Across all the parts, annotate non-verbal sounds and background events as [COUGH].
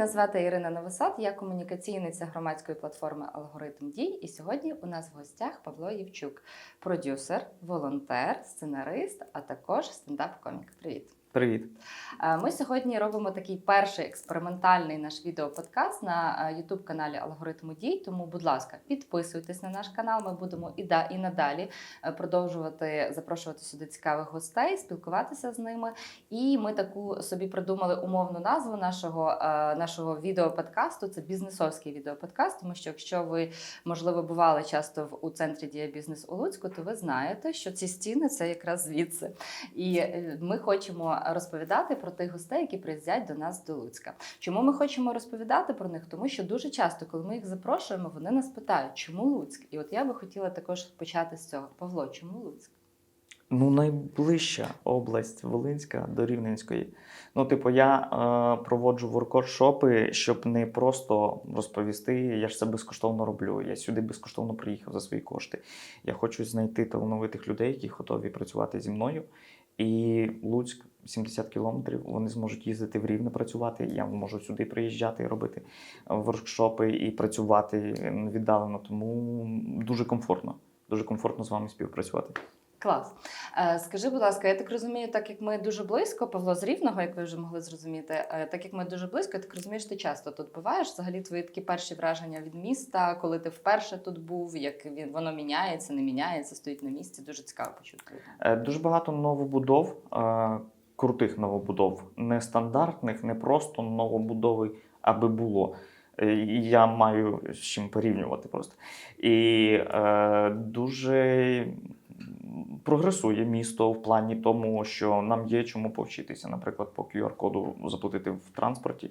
мене звати Ірина Новосад, я комунікаційниця громадської платформи Алгоритм дій. І сьогодні у нас в гостях Павло Євчук, продюсер, волонтер, сценарист, а також стендап-комік. Привіт. Привіт. Е, Ми сьогодні робимо такий перший експериментальний наш відеоподкаст на youtube каналі Алгоритму дій. Тому, будь ласка, підписуйтесь на наш канал. Ми будемо і да і надалі е, продовжувати запрошувати сюди цікавих гостей, спілкуватися з ними. І ми таку собі придумали умовну назву нашого, е, нашого відеоподкасту. Це бізнесовський відеоподкаст. Тому що якщо ви можливо бували часто в у центрі Дія Бізнес у Луцьку, то ви знаєте, що ці стіни це якраз звідси. І е, ми хочемо розповідати про тих гостей, які приїздять до нас до Луцька. Чому ми хочемо розповідати про них? Тому що дуже часто, коли ми їх запрошуємо, вони нас питають, чому Луцьк? І от я би хотіла також почати з цього. Павло, чому Луцьк? Ну, найближча область Волинська до Рівненської. Ну, типу, я е, проводжу воркшопи, щоб не просто розповісти, я ж це безкоштовно роблю. Я сюди безкоштовно приїхав за свої кошти. Я хочу знайти талановитих людей, які готові працювати зі мною. І Луцьк 70 кілометрів. Вони зможуть їздити в Рівне працювати. Я можу сюди приїжджати робити воркшопи і працювати віддалено. Тому дуже комфортно. Дуже комфортно з вами співпрацювати. Клас. Е, Скажи, будь ласка, я так розумію, так як ми дуже близько, Павло з Рівного, як ви вже могли зрозуміти, е, так як ми дуже близько, я так розумієш, ти часто тут буваєш. Взагалі твої такі перші враження від міста, коли ти вперше тут був, як він воно міняється, не міняється, стоїть на місці. Дуже цікаво почути. Е, Дуже багато новобудов, е, крутих новобудов, не стандартних, не просто новобудови, аби було. Е, Я маю з чим порівнювати просто. І е, дуже прогресує місто в плані тому, що нам є чому повчитися. Наприклад, по QR-коду заплатити в транспорті.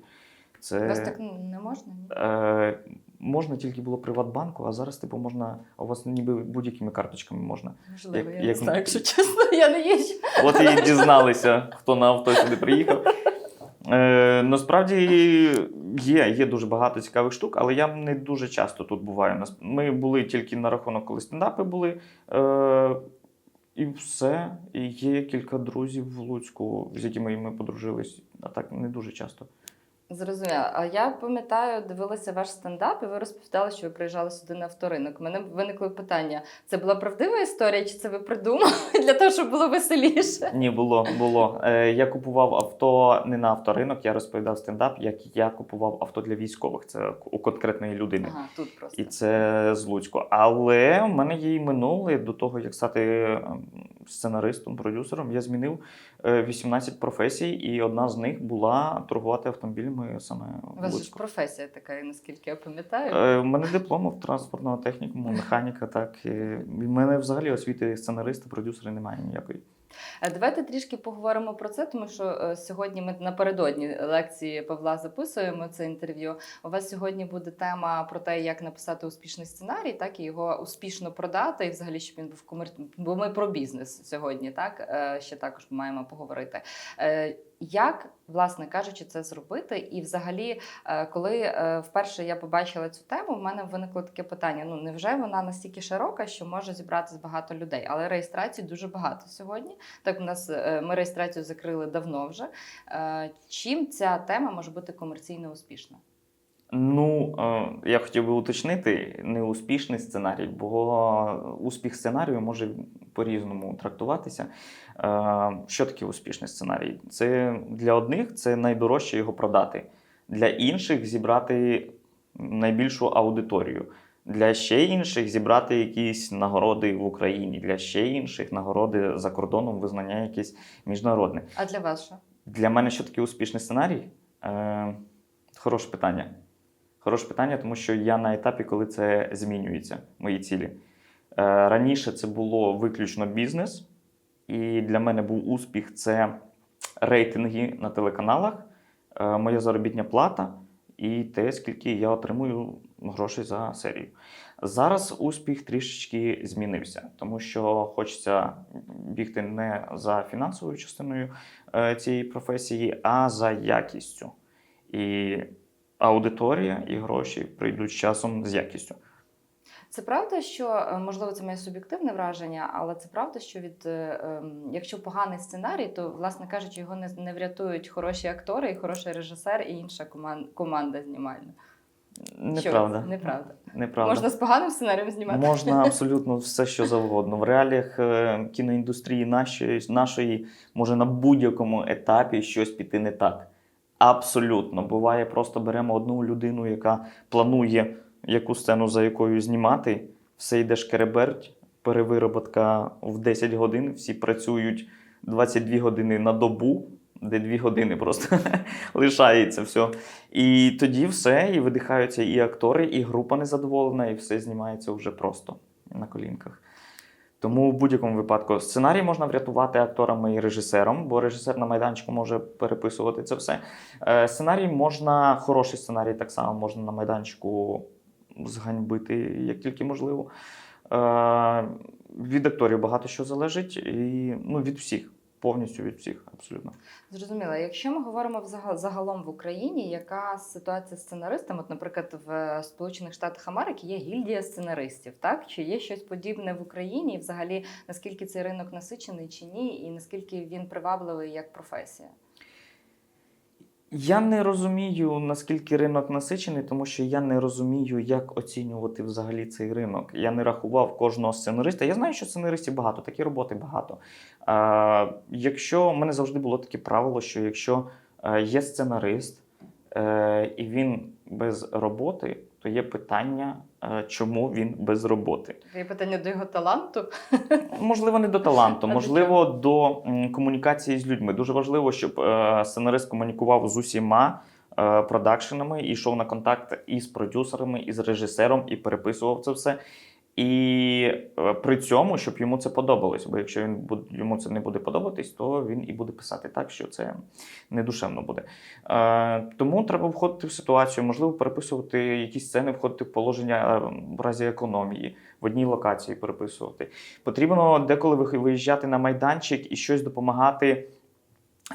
Це... Вас так не можна? Ні? Е, можна тільки було Приватбанку, а зараз, типу, можна, у вас ніби будь-якими карточками можна. Можливо, як- я не знаю, якщо чесно, я не їжджу. От і дізналися, хто на авто сюди приїхав. Е, насправді є, є дуже багато цікавих штук, але я не дуже часто тут буваю. Ми були тільки на рахунок, коли стендапи були. Е, і все. І є кілька друзів в Луцьку, з якими ми подружились, а так не дуже часто. Зрозуміла. А я пам'ятаю, дивилася ваш стендап, і ви розповідали, що ви приїжджали сюди на авторинок. У мене виникло питання: це була правдива історія, чи це ви придумали [LAUGHS] для того, щоб було веселіше? Ні, було, було. Е, я купував авто не на авторинок, я розповідав стендап, як я купував авто для військових. Це у конкретної людини. Ага, тут просто. І це з Луцьку. Але в мене є і минуле до того, як стати ем, сценаристом, продюсером. Я змінив е, 18 професій, і одна з них була торгувати автомобілями саме У вас ж професія така, наскільки я пам'ятаю. Е, У мене диплом в транспортного технікуму, механіка. Так в мене взагалі освіти сценариста, продюсера немає ніякої. Е, Давайте трішки поговоримо про це, тому що е, сьогодні ми напередодні лекції Павла записуємо це інтерв'ю. У вас сьогодні буде тема про те, як написати успішний сценарій, так і його успішно продати, і взагалі, щоб він був комер... Бо ми про бізнес сьогодні, так е, ще також маємо поговорити. Як, власне кажучи, це зробити? І взагалі, е, коли е, вперше я побачила цю тему, в мене виникло таке питання: ну невже вона настільки широка, що може зібратися багато людей? Але реєстрацій дуже багато сьогодні. Так, у нас е, ми реєстрацію закрили давно вже. Чим ця тема може бути комерційно успішна? Ну, е, я хотів би уточнити не успішний сценарій, бо успіх сценарію може по-різному трактуватися. Е, Що таке успішний сценарій? Це для одних це найдорожче його продати, для інших зібрати найбільшу аудиторію. Для ще інших зібрати якісь нагороди в Україні, для ще інших нагороди за кордоном, визнання якесь міжнародне. А для вас що? Для мене що таке успішний сценарій? Е, хороше питання. Хороше питання, тому що я на етапі, коли це змінюється, мої цілі. Е, раніше це було виключно бізнес, і для мене був успіх це рейтинги на телеканалах, е, моя заробітня плата і те, скільки я отримую грошей за серію. Зараз успіх трішечки змінився, тому що хочеться бігти не за фінансовою частиною е, цієї професії, а за якістю. І аудиторія і гроші прийдуть з часом з якістю. Це правда, що е, можливо це моє суб'єктивне враження, але це правда, що від е, ем, якщо поганий сценарій, то власне кажучи, його не, не врятують хороші актори, і хороший режисер, і інша коман- команда знімальна. Неправда. це? Неправда. Неправда. Можна з поганим сценарієм знімати. Можна [LAUGHS] абсолютно все, що завгодно. В реаліях е, кіноіндустрії нашої, нашої може на будь-якому етапі щось піти не так. Абсолютно. Буває, просто беремо одну людину, яка планує яку сцену за якою знімати, все йде шкереберть, перевироботка в 10 годин, всі працюють 22 години на добу, де 2 години просто [LAUGHS] лишається все. І тоді все, і видихаються і актори, і група незадоволена, і все знімається вже просто на колінках. Тому в будь-якому випадку сценарій можна врятувати акторами і режисером, бо режисер на майданчику може переписувати це все. Е, Сценарій можна, хороший сценарій так само можна на майданчику зганьбити, як тільки можливо. Е, Від акторів багато що залежить, і ну, від всіх, повністю від всіх, абсолютно. Зрозуміло. Якщо ми говоримо загалом в Україні, яка ситуація з сценаристами? От, наприклад, в Сполучених Штатах Америки є гільдія сценаристів, так чи є щось подібне в Україні? Взагалі наскільки цей ринок насичений чи ні, і наскільки він привабливий як професія? Я не розумію, наскільки ринок насичений, тому що я не розумію, як оцінювати взагалі цей ринок. Я не рахував кожного сценариста. Я знаю, що сценаристів багато, такі роботи багато. А, якщо в мене завжди було таке правило, що якщо е, є сценарист е, і він без роботи, то є питання, е, чому він без роботи. Є питання до його таланту. Можливо, не до таланту, [LAUGHS] можливо, до комунікації з людьми. Дуже важливо, щоб е, сценарист комунікував з усіма е, продакшенами, і йшов на контакт і з продюсерами, і з режисером, і переписував це все. І е, при цьому, щоб йому це подобалось. Бо якщо він буде, йому це не буде подобатись, то він і буде писати так, що це не душевно буде. Е, тому треба входити в ситуацію, можливо, переписувати якісь сцени, входити в положення е, в разі економії, в одній локації переписувати. Потрібно деколи ви- виїжджати на майданчик і щось допомагати.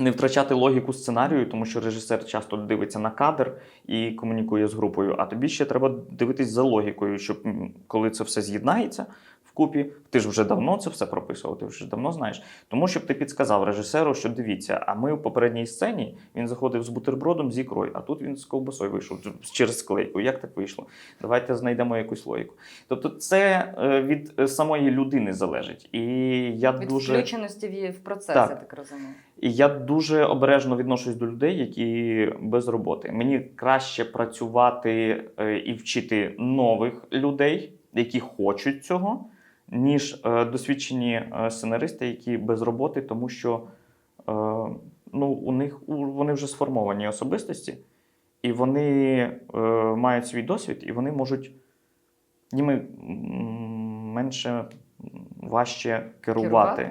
Не втрачати логіку сценарію, тому що режисер часто дивиться на кадр і комунікує з групою. А тобі ще треба дивитись за логікою, щоб коли це все з'єднається вкупі, ти ж вже давно це все прописував, ти вже давно знаєш. Тому щоб ти підсказав режисеру, що дивіться, а ми в попередній сцені він заходив з бутербродом з ікрою, а тут він з ковбасою вийшов через склейку. Як так вийшло? Давайте знайдемо якусь логіку. Тобто, це е, від е, самої людини залежить. І я Від дуже включеності в- в процес, Так. я так розумію. і я дуже обережно відношусь до людей, які без роботи. Мені краще працювати е, і вчити нових людей, які хочуть цього, ніж е, досвідчені е, сценаристи, які без роботи, тому що е, ну, у них вони вже сформовані особистості, і вони мають свій досвід, і вони можуть ними менше важче керувати, Керувати?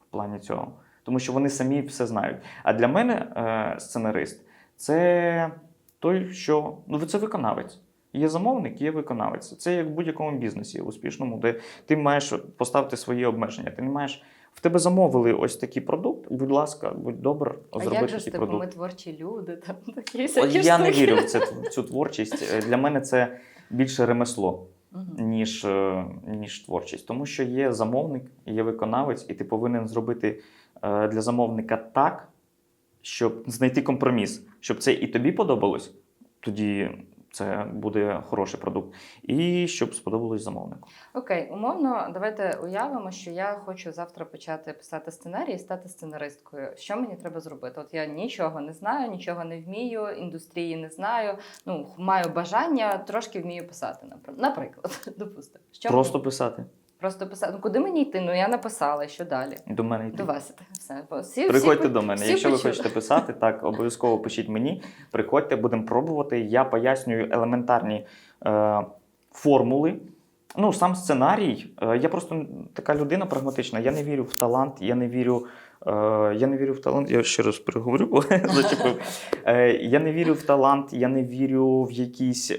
в плані цього. Тому що вони самі все знають. А для мене е, сценарист це той, що ну, це виконавець. Є замовник, є виконавець. Це як в будь-якому бізнесі успішному, де ти маєш поставити свої обмеження. Ти не маєш. В тебе замовили ось такий продукт. Будь ласка, будь добр, зроби же ж такий типу, ми творчі люди, там такі всякі я не вірю в це [LAUGHS] в цю творчість. Е, Для мене це більше ремесло ніж, е, ніж творчість. Тому що є замовник, є виконавець, і ти повинен зробити е, для замовника так, щоб знайти компроміс, щоб це і тобі подобалось, тоді це буде хороший продукт, і щоб сподобалось замовнику. Окей, умовно, давайте уявимо, що я хочу завтра почати писати сценарій і стати сценаристкою. Що мені треба зробити? От я нічого не знаю, нічого не вмію, індустрії не знаю. Ну маю бажання, трошки вмію писати. напр- Наприклад, [LAUGHS] допустимо. Що Просто мені? писати. Просто писати. Ну куди мені йти? Ну я написала, що далі? До мене йти. До вас все. Всі, Приходьте всі, до мене. всі Якщо ви хочете писати, так обов'язково пишіть мені. Приходьте, будемо пробувати. Я пояснюю елементарні е, формули. Ну, сам сценарій. Е, я просто така людина прагматична. Я не вірю в талант, я не вірю. Е, я не вірю в талант. Я ще раз переговорю, бо [LAUGHS] зачепив. Е, я не вірю в талант, я не вірю в якісь.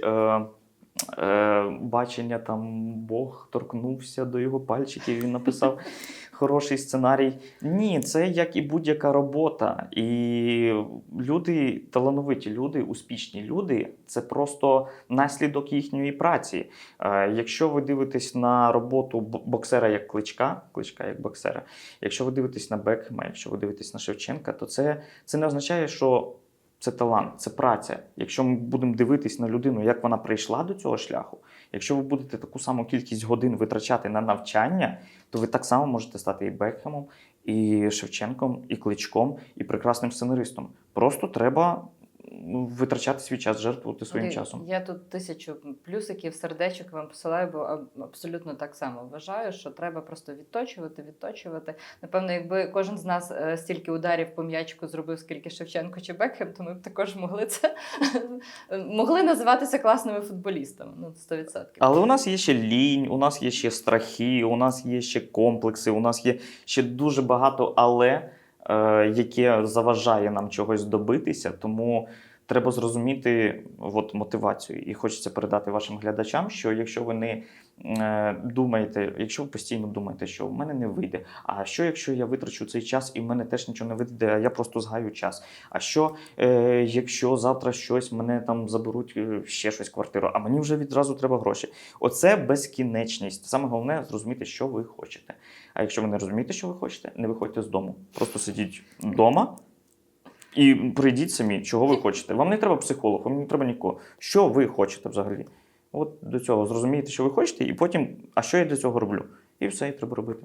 Е, бачення, там Бог торкнувся до його пальчиків, він написав [LAUGHS] хороший сценарій. Ні, це як і будь-яка робота. І люди, талановиті люди, успішні люди це просто наслідок їхньої праці. Е, Якщо ви дивитесь на роботу боксера як кличка, кличка як боксера, якщо ви дивитесь на Бекхема, якщо ви дивитесь на Шевченка, то це, це не означає, що це талант, це праця. Якщо ми будемо дивитись на людину, як вона прийшла до цього шляху, якщо ви будете таку саму кількість годин витрачати на навчання, то ви так само можете стати і Бекхемом, і Шевченком, і кличком, і прекрасним сценаристом. Просто треба витрачати свій час, жертвувати своїм Ди- часом. Я тут тисячу плюсиків, сердечок вам посилаю, бо абсолютно так само вважаю, що треба просто відточувати, відточувати. Напевно, якби кожен з нас е, стільки ударів по м'ячику зробив, скільки Шевченко чи Бекхем, то ми б також могли це [LAUGHS] могли називатися класними футболістами. Ну, 100%. Але у нас є ще лінь, у нас є ще страхи, у нас є ще комплекси, у нас є ще дуже багато але, яке заважає нам чогось добитися. Тому треба зрозуміти от, мотивацію. І хочеться передати вашим глядачам, що якщо ви не е, думаєте, якщо ви постійно думаєте, що в мене не вийде, а що якщо я витрачу цей час і в мене теж нічого не вийде, а я просто згаю час. А що е, якщо завтра щось мене там заберуть е, ще щось квартиру, а мені вже відразу треба гроші. Оце безкінечність. Саме головне зрозуміти, що ви хочете. А якщо ви не розумієте, що ви хочете, не виходьте з дому. Просто сидіть вдома і прийдіть самі, чого ви хочете. Вам не треба психолог, вам не треба нікого. Що ви хочете взагалі? От до цього зрозумієте, що ви хочете, і потім, а що я для цього роблю? І все, і треба робити.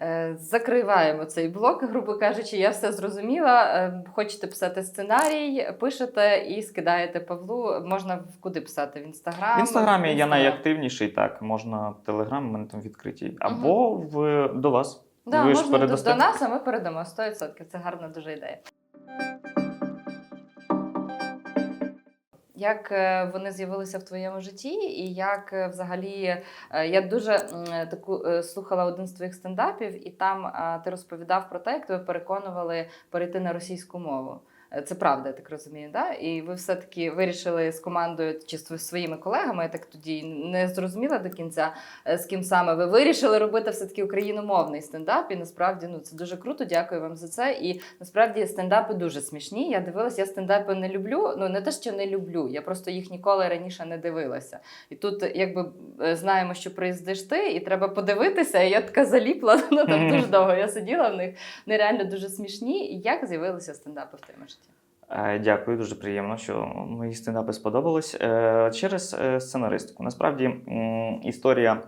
Е, Закриваємо цей блок, грубо кажучи, я все зрозуміла. Е, Хочете писати сценарій, пишете і скидаєте Павлу. Можна в куди писати? В інстаграм? В інстаграмі я Інстаграм. найактивніший, так, можна в Телеграм, у мене там відкриті. Або в, до вас. Да, Ви ж можна до, передасте? до нас, а ми передамо 100%. Це гарна дуже ідея. Як е, вони з'явилися в твоєму житті, і як е, взагалі е, я дуже таку слухала один з твоїх стендапів, і там ти розповідав про те, як тебе переконували перейти на російську мову. Е, Це правда, я так розумію, да? І ви все-таки вирішили з командою чи з своїми колегами, я так тоді не зрозуміла до кінця, е, з ким саме ви вирішили робити все-таки україномовний стендап. І насправді ну це дуже круто. Дякую вам за це. І насправді стендапи дуже смішні. Я дивилась, я стендапи не люблю. Ну не те, що не люблю. Я просто їх ніколи раніше не дивилася. І тут, якби е, знаємо, що приїздиш ти, і треба подивитися. І я така заліпла. [LAUGHS] Ну там дуже довго я сиділа в них. Нереально дуже смішні. І як з'явилися стендапи в? Е, Дякую, дуже приємно, що мої стендапи сподобались. Е, Через е, сценаристику. Насправді історія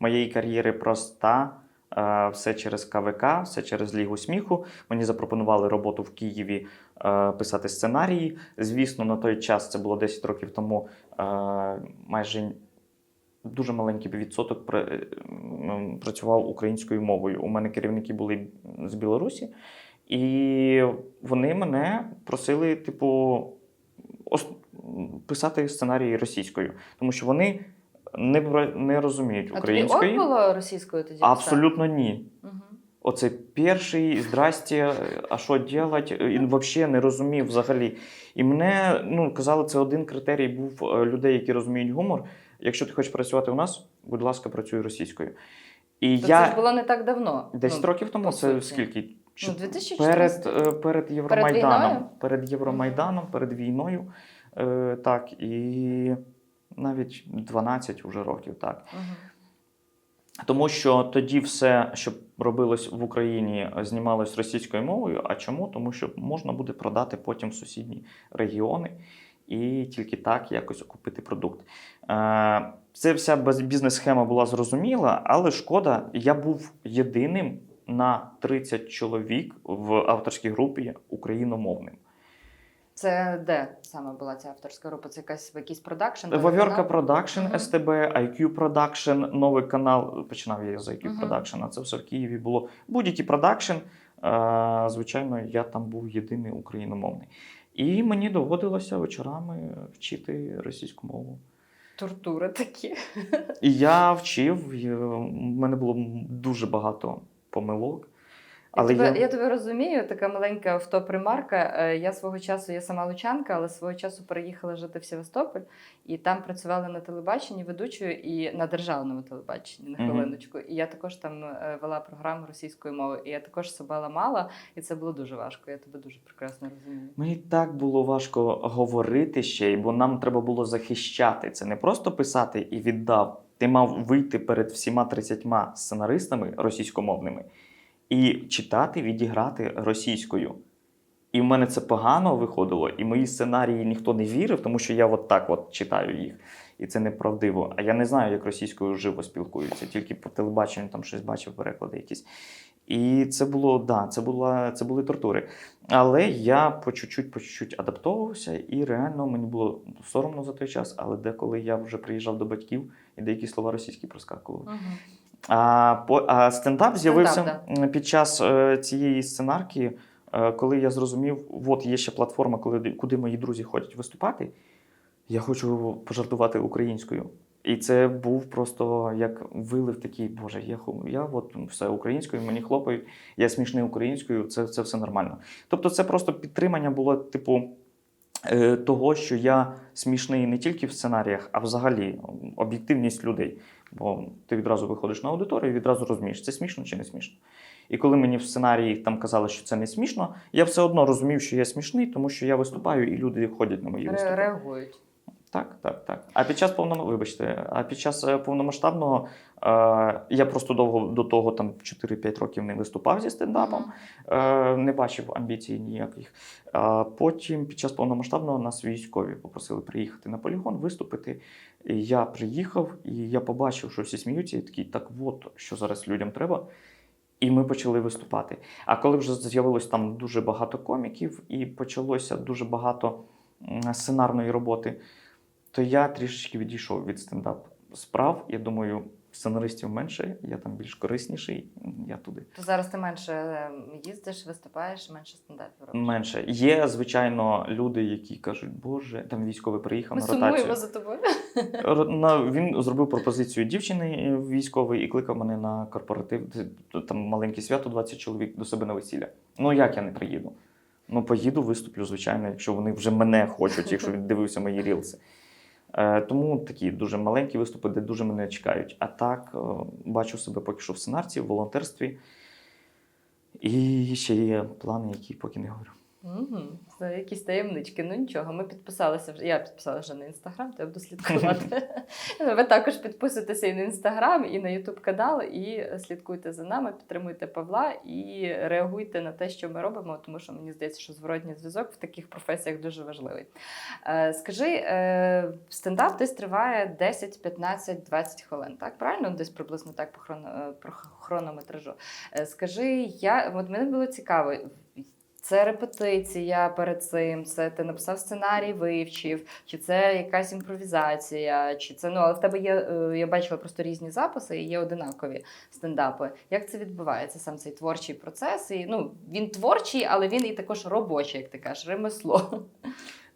моєї кар'єри проста. Е, Все через КВК, все через Лігу сміху. Мені запропонували роботу в Києві е, писати сценарії. Звісно, на той час це було 10 років тому. е, Майже дуже маленький відсоток пра- працював українською мовою. У мене керівники були з Білорусі. І вони мене просили, типу, писати сценарії російською, тому що вони не, не розуміють А тобі було російською тоді? Абсолютно ні. Угу. Оце перший, здрасте, а що робити? І взагалі не розумів взагалі. І мене ну, казали, це один критерій був е, людей, які розуміють гумор. Якщо ти хочеш працювати у нас, будь ласка, працюй російською. І То я це ж було не так давно. 10 Ну, років тому, це суті. Скільки? Ну, Чот- 2014. перед, е, перед Євромайданом. війною? Перед Євромайданом, перед війною. Е, так, і навіть 12 уже років, так. Мгм. Тому що тоді все, що робилось в Україні, знімалось російською мовою. А чому? Тому що можна буде продати потім сусідні регіони і тільки так якось окупити продукт. Е, Це вся бізнес-схема була зрозуміла, але шкода, я був єдиним на 30 чоловік в авторській групі україномовним. Це де саме була ця авторська група? Це якась якийсь продакшн? Вавьорка? Продакшн. СТБ, IQ Продакшн, новий канал. Починав я з IQ Мгм. Продакшн, а це все в Києві було. Будь-який продакшн. е, Звичайно, я там був єдиний україномовний. І мені доводилося вечорами вчити російську мову. Тортури такі. І я вчив, е, в мене було дуже багато помилок. Але я, тебе, я- тебе розумію, така маленька автопримарка. Е, Я свого часу, я сама лучанка, але свого часу переїхала жити в Севастополь і там працювала на телебаченні ведучою і на державному телебаченні на хвилиночку. І я також там е, вела програму російською мовою. І я також себе ламала, і це було дуже важко. Я тебе дуже прекрасно розумію. Мені так було важко говорити ще, бо нам треба було захищати. Це не просто писати і віддав. Ти мав вийти перед всіма 30 сценаристами російськомовними і читати, відіграти російською. І в мене це погано виходило, і мої сценарії ніхто не вірив, тому що я от так от читаю їх. І це неправдиво. А я не знаю, як російською живо спілкуються, тільки по телебаченню там щось бачив, переклади якісь. І це було, да, це, була, це були тортури. Але я по чуть-чуть, по чуть-чуть адаптовувався, і реально мені було соромно за той час, але деколи я вже приїжджав до батьків і деякі слова російські проскакували. Угу. А, по, а стендап з'явився м, під час е, цієї сценарки, е, коли я зрозумів, от є ще платформа, коли, куди мої друзі ходять виступати. Я хочу пожартувати українською. І це був просто як вилив такий, боже, я, я от все українською, мені хлопають, я смішний українською, це, це все нормально. Тобто, це просто підтримання було, типу, того, що я смішний не тільки в сценаріях, а взагалі об'єктивність людей. Бо ти відразу виходиш на аудиторію і відразу розумієш, це смішно чи не смішно. І коли мені в сценарії там казали, що це не смішно, я все одно розумів, що я смішний, тому що я виступаю, і люди ходять на мої виступи. Реагують. Так, так, так. А під час повного, вибачте, а під час е, повномасштабного е, я просто довго до того там 4-5 років не виступав зі стендапом, е, не бачив амбіцій ніяких. А потім, під час повномасштабного, нас військові попросили приїхати на полігон, виступити. І я приїхав, і я побачив, що всі сміються, і такий, так от, що зараз людям треба. І ми почали виступати. А коли вже з'явилось там дуже багато коміків, і почалося дуже багато сценарної роботи, то я трішечки відійшов від стендап справ. Я думаю, сценаристів менше, я там більш корисніший, я туди. То зараз ти менше е, їздиш, виступаєш, менше стендапів робиш. Менше. Є, звичайно, люди, які кажуть, Боже, там військовий приїхав Ми на ротацію. сумуємо за тобою. [LAUGHS] Він зробив пропозицію дівчини е, військової і кликав мене на корпоратив. Там маленьке свято, 20 чоловік до себе на весілля. Ну як я не приїду? Ну, поїду, виступлю, звичайно, якщо вони вже мене хочуть, якщо він дивився мої рілси. Е, тому такі дуже маленькі виступи, де дуже мене чекають. А так, е, бачу себе поки що в сценарці, в волонтерстві. І ще є плани, які поки не говорю. Угу. Це якісь таємнички. Ну нічого, ми підписалися вже. Я підписалася вже на інстаграм, то я буду слідкувати. Ви також підписуйтеся і на інстаграм, і на Ютуб канал, і слідкуйте за нами, підтримуйте Павла і реагуйте на те, що ми робимо, тому що мені здається, що зворотній зв'язок в таких професіях дуже важливий. Е, Скажи, е, стендап десь триває 10, 15, 20 хвилин, так? Правильно? Десь приблизно так по е, хронометражу. Скажи, я от мене було цікаво. Це репетиція перед цим, це ти написав сценарій, вивчив, чи це якась імпровізація, чи це ну, але в тебе є. е, Я бачила просто різні записи і є одинакові стендапи. Як це відбувається, сам цей творчий процес? І ну він творчий, але він і також робочий, як ти кажеш, ремесло.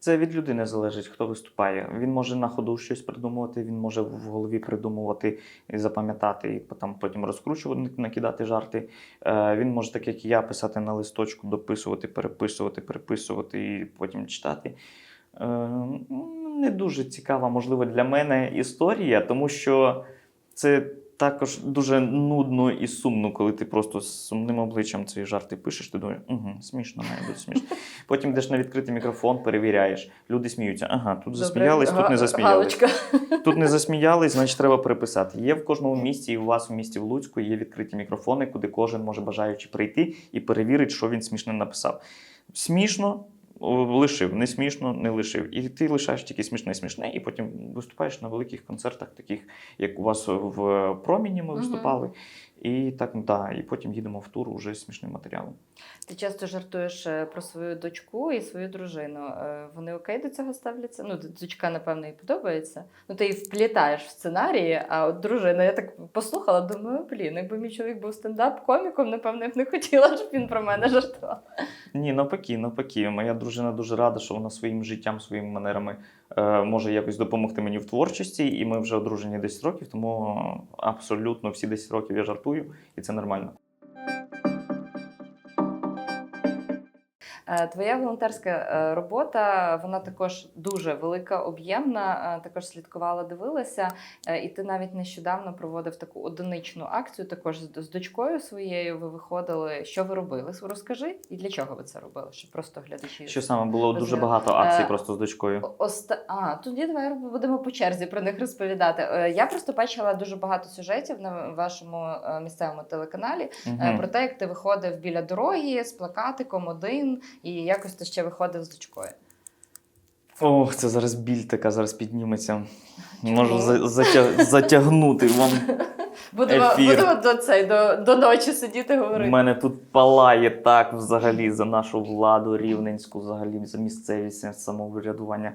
Це від людини залежить, хто виступає. Він може на ходу щось придумувати, він може в голові придумувати запам'ятати, і потім, потім розкручувати, накидати жарти. Е, Він може, так як і я, писати на листочку, дописувати, переписувати, переписувати і потім читати. Е, Не дуже цікава, можливо, для мене історія, тому що це також дуже нудно і сумно, коли ти просто з сумним обличчям ці жарти пишеш, ти думаєш, угу, смішно, має бути смішно. [LAUGHS] Потім йдеш на відкритий мікрофон, перевіряєш. Люди сміються. Ага, тут засміялись, тут не засміялись. Галочка. [LAUGHS] Тут не засміялись, значить треба переписати. Є в кожному місті, і у вас в місті в Луцьку є відкриті мікрофони, куди кожен може бажаючи прийти і перевірити, що він смішно написав. Смішно. Лишив, не смішно, не лишив. І ти лишаєш тільки смішне, смішне, і потім виступаєш на великих концертах, таких як у вас в проміні ми виступали. І так, да, і потім їдемо в тур уже з смішним матеріалом. Ти часто жартуєш е, про свою дочку і свою дружину. Е, Вони окей до цього ставляться? Ну, дочка, напевно, і подобається. Ну, ти її вплітаєш в сценарії, а от дружина, я так послухала, думаю, блін, якби мій чоловік був стендап-коміком, напевно, я б не хотіла, щоб він про мене жартував. Ні, навпаки, навпаки. Моя дружина дуже рада, що вона своїм життям, своїми манерами може якось допомогти мені в творчості. І ми вже одружені 10 років, тому абсолютно всі 10 років я жартую, і це нормально. Твоя волонтерська е, робота, вона також дуже велика, об'ємна. е, Також слідкувала, дивилася. Е, І ти навіть нещодавно проводив таку одиничну акцію, також з дочкою своєю. Ви виходили. Що ви робили? Розкажи, і для чого ви це робили? Щоб просто глядачі Що саме було дуже багато акцій Е, просто з дочкою. Оста... А, тоді давай будемо по черзі про них розповідати. Е, Я просто бачила дуже багато сюжетів на вашому е, місцевому телеканалі е, Мгм. про те, як ти виходив біля дороги з плакатиком один, і якось то ще виходив з дочкою. Ох, це зараз біль така зараз підніметься. Чому? Можу за- затя- затягнути вам. [LAUGHS] Будемо, Ефір. будемо до цей до, до ночі сидіти У говорити. мене тут палає так взагалі за нашу владу рівненську, взагалі за місцевість самоврядування.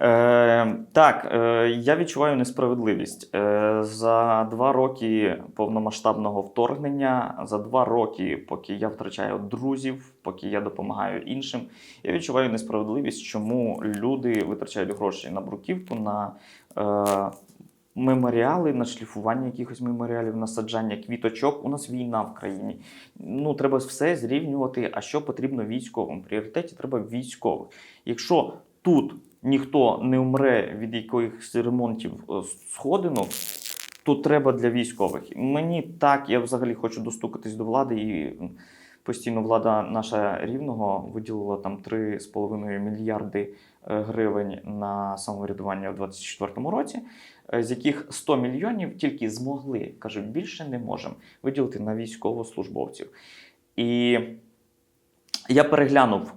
Е, так, е, я відчуваю несправедливість. Е, за два роки повномасштабного вторгнення, за два роки, поки я втрачаю друзів, поки я допомагаю іншим, я відчуваю несправедливість, чому люди витрачають гроші на бруківку, на е, меморіали, на шліфування якихось меморіалів, на саджання квіточок. У нас війна в країні. Ну, треба все зрівнювати. А що потрібно військовим? В пріоритеті треба військових. Якщо тут ніхто не вмре від якихось ремонтів е, сходинок, то треба для військових. Мені так, я взагалі хочу достукатись до влади і. Постійно влада наша рівного виділила там 3,5 мільярди е, гривень на самоврядування у 2024 році, е, з яких 100 мільйонів тільки змогли, кажуть, більше не можемо виділити на військовослужбовців. І я переглянув,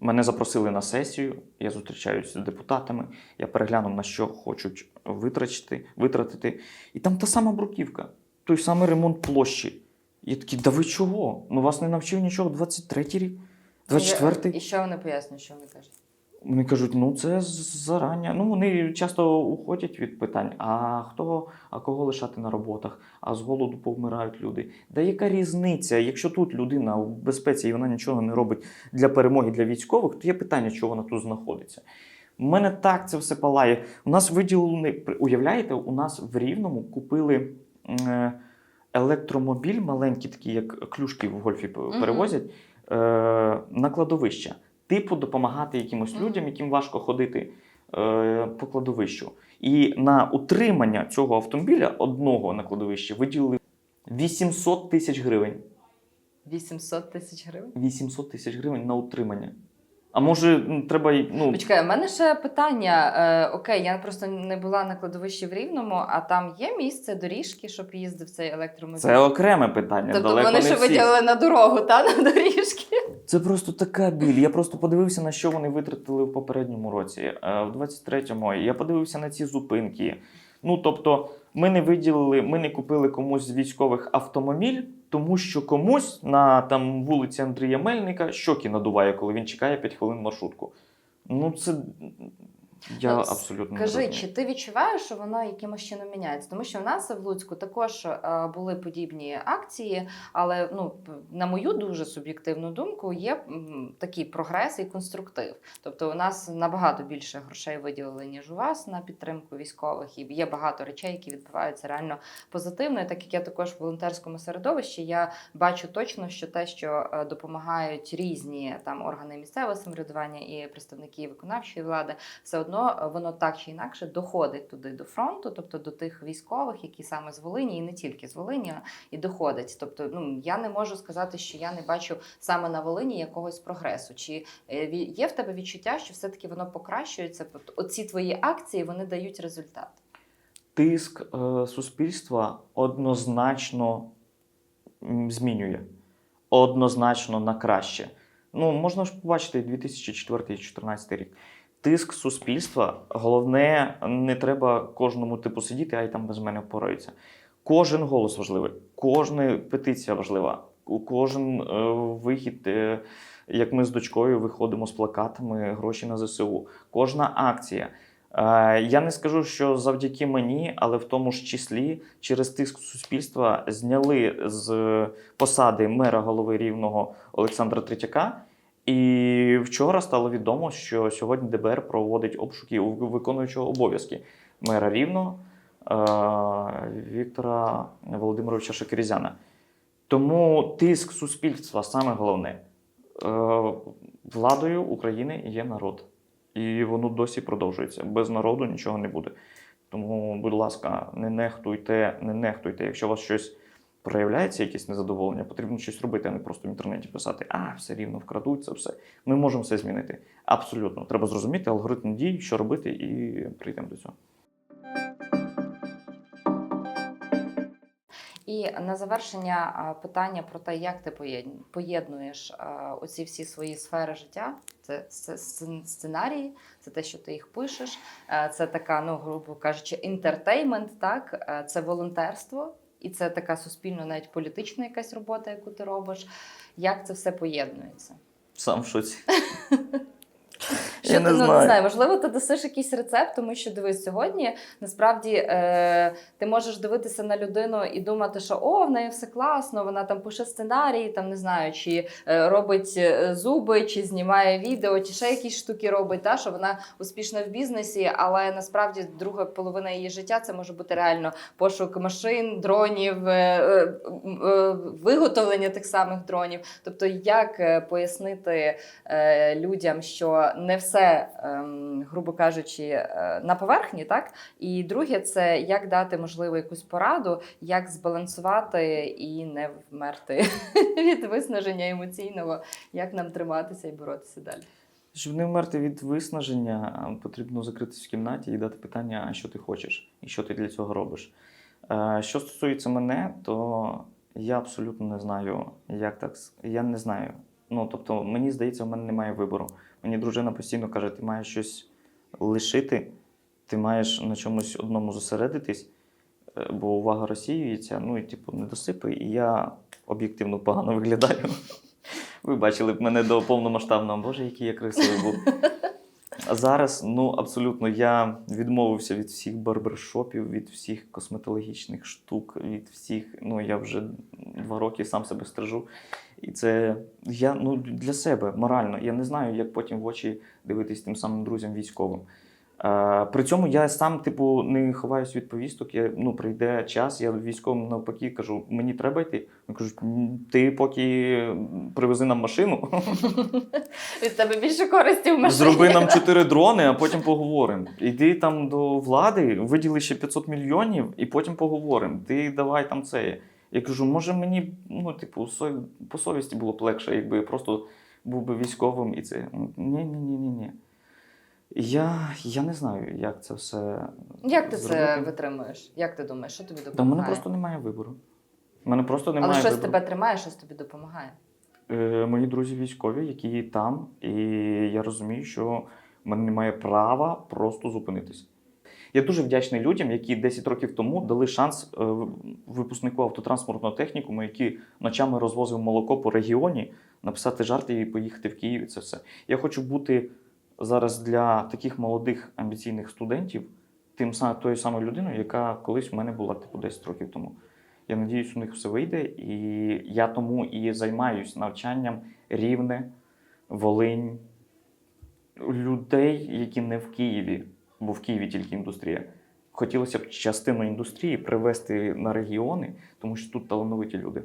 мене запросили на сесію, я зустрічаюся з депутатами, я переглянув, на що хочуть витратити. витратити. І там та сама бруківка, той самий ремонт площі. Я такий, да ви чого? Ну вас не навчив нічого 23-й рік, 24-й. І що вони пояснюють, що вони кажуть? Вони кажуть, ну це зарання. Ну вони часто уходять від питань. А хто, а кого лишати на роботах? А з голоду повмирають люди. Да яка різниця? Якщо тут людина в безпеці і вона нічого не робить для перемоги для військових, то є питання, чого вона тут знаходиться. У мене так це все палає. У нас виділили, уявляєте, у нас в Рівному купили е, електромобіль, маленький, такий, як клюшки в гольфі перевозять, е, на кладовище. Типу допомагати якимось людям, яким важко ходити е, по кладовищу. І на утримання цього автомобіля одного на кладовищі виділили 800 тисяч гривень. 800 тисяч гривень? 800 тисяч гривень на утримання. А може, ну, треба. й, Ну, Почекай, у мене ще питання. Е, окей, я просто не була на кладовищі в Рівному, а там є місце доріжки, щоб їздив цей електромобіль? це окреме питання. Тобто далеко вони не ще всі. виділили на дорогу, та на доріжки. Це просто така біль. Я просто подивився, на що вони витратили в попередньому році, е, в 23-му. Я подивився на ці зупинки. Ну тобто, ми не виділили, ми не купили комусь з військових автомобіль, тому що комусь на там вулиці Андрія Мельника щоки надуває, коли він чекає 5 хвилин маршрутку. Ну це я Ну, абсолютно Кажи, чи ти відчуваєш, що воно якимось чином міняється? Тому що в нас в Луцьку також е, були подібні акції, але ну на мою дуже суб'єктивну думку, є такий прогрес і конструктив. Тобто, у нас набагато більше грошей виділили ніж у вас на підтримку військових, і є багато речей, які відбуваються реально позитивно. І так як я також в волонтерському середовищі, я бачу точно, що те, що е, допомагають різні там органи місцевого самоврядування і представники виконавчої влади, все одно е, воно так чи інакше доходить туди до фронту, тобто до тих військових, які саме з Волині, і не тільки з Волині, і доходить. Тобто, ну я не можу сказати, що я не бачу саме на Волині якогось прогресу. Чи е, є в тебе відчуття, що все-таки воно покращується? Оці твої акції вони дають результат. Тиск е, суспільства однозначно змінює. Однозначно на краще. Ну, можна ж побачити 2004-2014 рік. Тиск суспільства, головне, не треба кожному типу сидіти, а й там без мене впораються. Кожен голос важливий, кожна петиція важлива, кожен е, вихід, е, як ми з дочкою виходимо з плакатами гроші на ЗСУ, кожна акція. Е, Я не скажу, що завдяки мені, але в тому ж числі через тиск суспільства зняли з посади мера голови рівного Олександра Третяка. І вчора стало відомо, що сьогодні ДБР проводить обшуки у виконуючого обов'язки мера рівного е, Віктора Володимировича Шакирізяна. Тому тиск суспільства саме головне. е, владою України є народ. І воно досі продовжується. Без народу нічого не буде. Тому, будь ласка, не нехтуйте, не нехтуйте. Якщо вас щось проявляється, якесь незадоволення, потрібно щось робити, а не просто в інтернеті писати, а все рівно вкрадуть це все. Ми можемо все змінити. Абсолютно. Треба зрозуміти алгоритм дій, що робити, і прийдемо до цього. І на завершення питання про те, як ти поєднуєш оці всі свої сфери життя. Це сце- сцен- сценарії, це те, що ти їх пишеш, е, це така, ну грубо кажучи, інтертеймент, так е, це волонтерство, і це така суспільно, навіть політична якась робота, яку ти робиш. Як це все поєднується? Сам в шоці. [LAUGHS] Що Я ти не ну, не знаю. знаю, можливо, ти дасиш якийсь рецепт, тому що дивись, сьогодні насправді е, ти можеш дивитися на людину і думати, що о, в неї все класно, вона там пише сценарії, там не знаю, чи е, робить е, зуби, чи знімає відео, чи ще якісь штуки робить, та, що вона успішна в бізнесі, але насправді друга половина її життя це може бути реально пошук машин, дронів, е, е, е, виготовлення тих самих дронів. Тобто, як е, пояснити е, людям, що не все, ем, грубо кажучи, е, на поверхні, так? І друге, це як дати можливо якусь пораду, як збалансувати і не вмерти [LAUGHS] від виснаження емоційного, як нам триматися і боротися далі. Щоб не вмерти від виснаження, потрібно закритися в кімнаті і дати питання, що ти хочеш, і що ти для цього робиш. Е, Що стосується мене, то я абсолютно не знаю, як так. Я не знаю. Ну, тобто, мені здається, в мене немає вибору. Мені дружина постійно каже, ти маєш щось лишити, ти маєш на чомусь одному зосередитись, е, бо увага розсіюється, ну і типу не досипи, і я об'єктивно погано [LAUGHS] виглядаю. Ви бачили б мене до повномасштабного, боже, який я красивий був. А зараз, ну абсолютно, я відмовився від всіх барбершопів, від всіх косметологічних штук, від всіх. Ну, я вже два роки сам себе стрижу. І це я ну, для себе морально. Я не знаю, як потім в очі дивитись тим самим друзям військовим. Е, при цьому я сам, типу, не ховаюсь від повісток. Я, ну, прийде час, я військовим навпаки кажу, мені треба йти. Вони кажуть, ти поки привези нам машину, [LAUGHS] Від тебе більше користі в машині. зроби нам [LAUGHS] чотири дрони, а потім поговоримо. Іди там до влади, виділи ще 500 мільйонів, і потім поговоримо. Ти давай там це. Я кажу, може мені, ну, типу, по совісті було б легше, якби я просто був би військовим і це. Ні, ні, ні, ні, ні. Я, я не знаю, як це все. Як ти це витримуєш? Як ти думаєш, що тобі допомагає? мене просто немає вибору. Мене просто немає Але щось вибору. тебе тримає, щось тобі допомагає. Е, мої друзі військові, які там, і я розумію, що в мене немає права просто зупинитися. Я дуже вдячний людям, які 10 років тому дали шанс е, випускнику автотранспортного технікуму, який ночами розвозив молоко по регіоні, написати жарти і поїхати в Київ. І це все. Я хочу бути зараз для таких молодих амбіційних студентів тим тою самою людиною, яка колись в мене була типу 10 років тому. Я надіюсь, у них все вийде, і я тому і займаюсь навчанням рівне, Волинь, людей, які не в Києві, бо в Києві тільки індустрія. Хотілося б частину індустрії привести на регіони, тому що тут талановиті люди.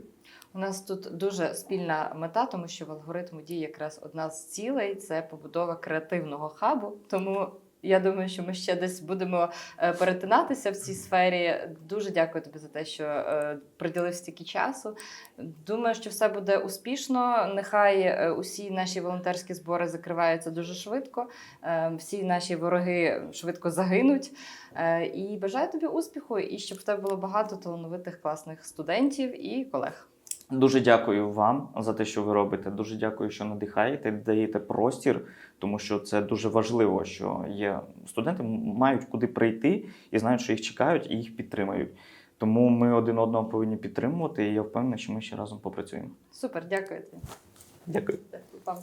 У нас тут дуже спільна мета, тому що в алгоритму дій якраз одна з цілей це побудова креативного хабу. Тому я думаю, що ми ще десь будемо е, перетинатися в цій сфері. Дуже дякую тобі за те, що е, приділив стільки часу. Думаю, що все буде успішно. Нехай е, усі наші волонтерські збори закриваються дуже швидко. Всі наші вороги швидко загинуть. І бажаю тобі успіху, і щоб в тебе було багато талановитих класних студентів і колег. Дуже дякую вам за те, що ви робите. Дуже дякую, що надихаєте, даєте простір, тому що це дуже важливо, що є студенти мають куди прийти і знають, що їх чекають і їх підтримають. Тому ми один одного повинні підтримувати, і я впевнений, що ми ще разом попрацюємо. Супер, дякую тобі. Дякую. Па.